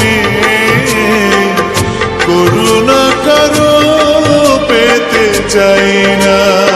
জীবনে করুণা করো পেতে চাই না।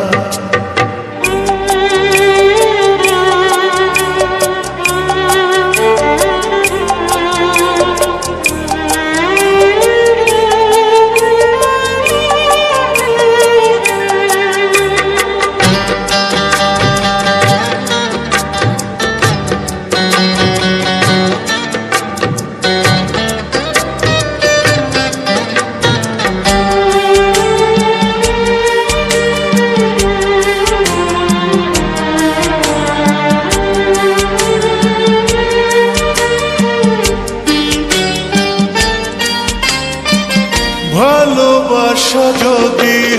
যদি।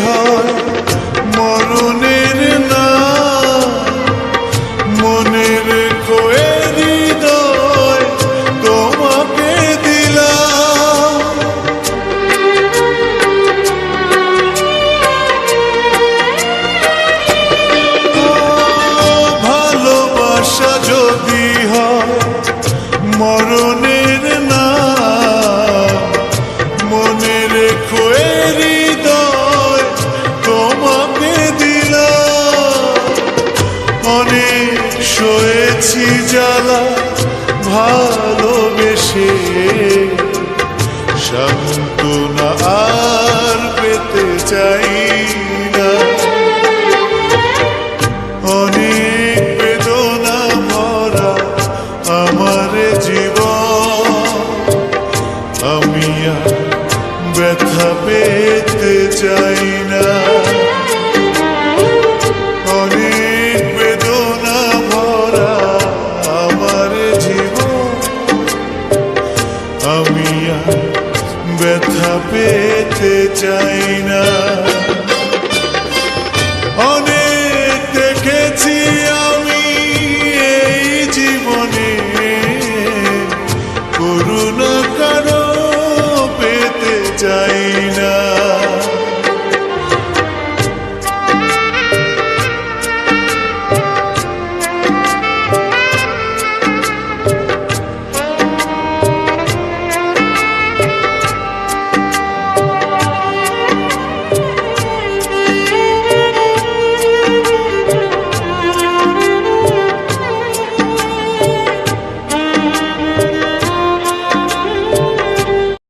সান্ত্বনা আর পেতে চাই। ব্যথা চাই না।